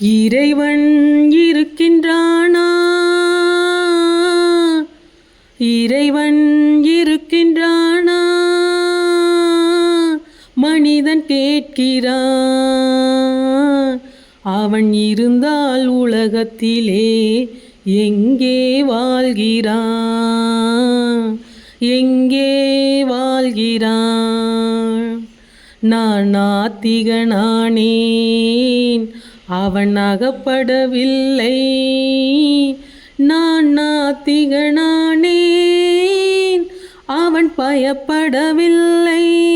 இறைவன் இருக்கின்றானா? இறைவன் இருக்கின்றானா? மனிதன் கேட்கிறான். அவன் இருந்தால் உலகத்திலே எங்கே வாழ்கிறான்? எங்கே வாழ்கிறான்? நான் நாத்திகனானேன். அவன் அகப்படவில்லை நான் நாத்திகனானேன். அவன் பயப்படவில்லை.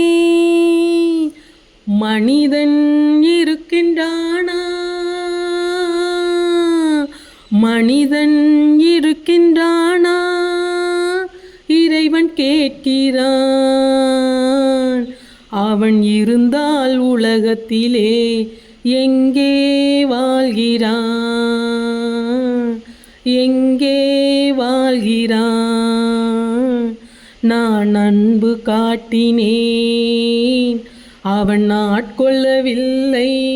மனிதன் இருக்கின்றானா? மனிதன் இருக்கின்றானா? இறைவன் கேட்கிறான். அவன் இருந்தால் உலகத்திலே எங்கே வாழ்கிறான்? எங்கே வாழ்கிறான்? நான் அன்பு காட்டினேன். அவன் ஆட்கொள்ளவில்லை.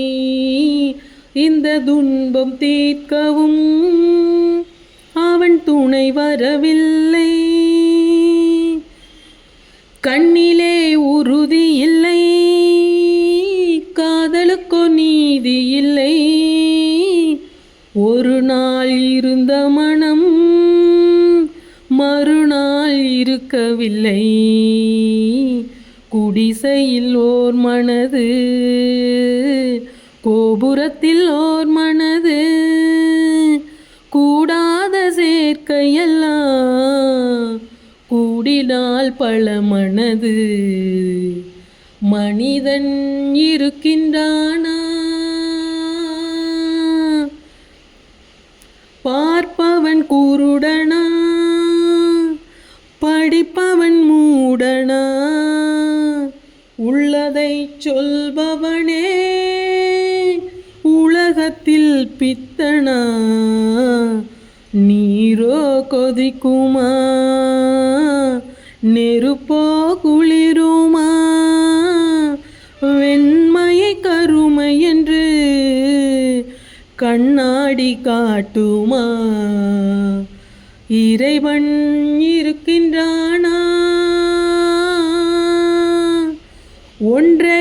இந்த துன்பம் தீர்க்கவும் அவன் துணை வரவில்லை. கண்ணிலே உறுதி ஒரு நாள் இருந்த மனம் மறுநாள் இருக்கவில்லை. குடிசையில் ஓர் மனது கோபுரத்தில் ஓர் மனது கூடாத சேர்க்கையெல்லாம் கூடினால் பல மனது. மனிதன் இருக்கின்றானா? சொல்பவனே உலகத்தில் பித்தனா நீரோ கொதிக்குமா நெருப்போ குளிருமா வெண்மையை கருமை என்று கண்ணாடி காட்டுமா இறைவன் இருக்கின்றானா ஒன்றே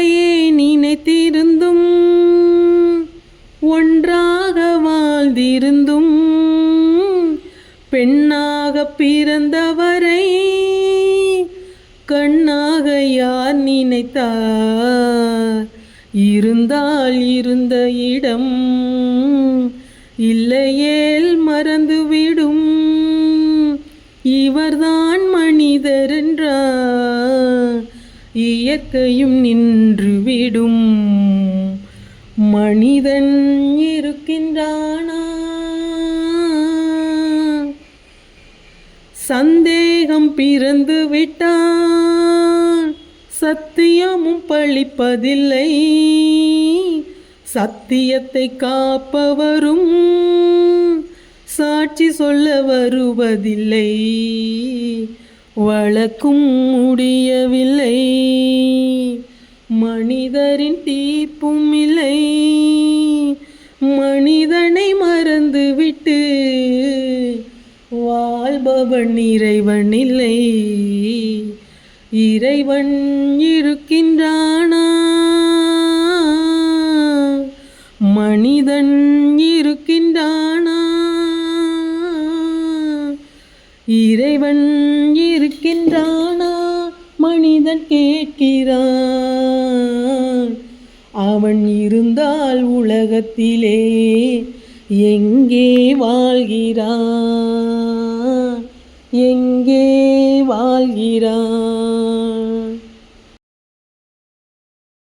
இருந்தும் பெண்ணாக பிறந்தவரை கண்ணாக யார் நினைத்தார்? இருந்தால் இருந்த இடம் இல்லையேல் மறந்துவிடும். இவர்தான் மனிதர் என்றார். இயற்கையும் நின்றுவிடும். மனிதன் இருக்கின்றானா? சந்தேகம் பிறந்து விட்டான் சத்தியமும் பழிப்பதில்லை. சத்தியத்தை காப்பவரும் சாட்சி சொல்ல வருவதில்லை. வழக்கும் முடியவில்லை. மனிதரின் தீர்ப்பும் இல்லை. அவன் இறைவன் இல்லை. இறைவன் இருக்கின்றானா? மனிதன் இருக்கின்றானா? இறைவன் இருக்கின்றானா? மனிதன் கேட்கிறான். அவன் இருந்தால் உலகத்திலே எங்கே வாழ்கிறான்? எங்கே வாழ்கிறான்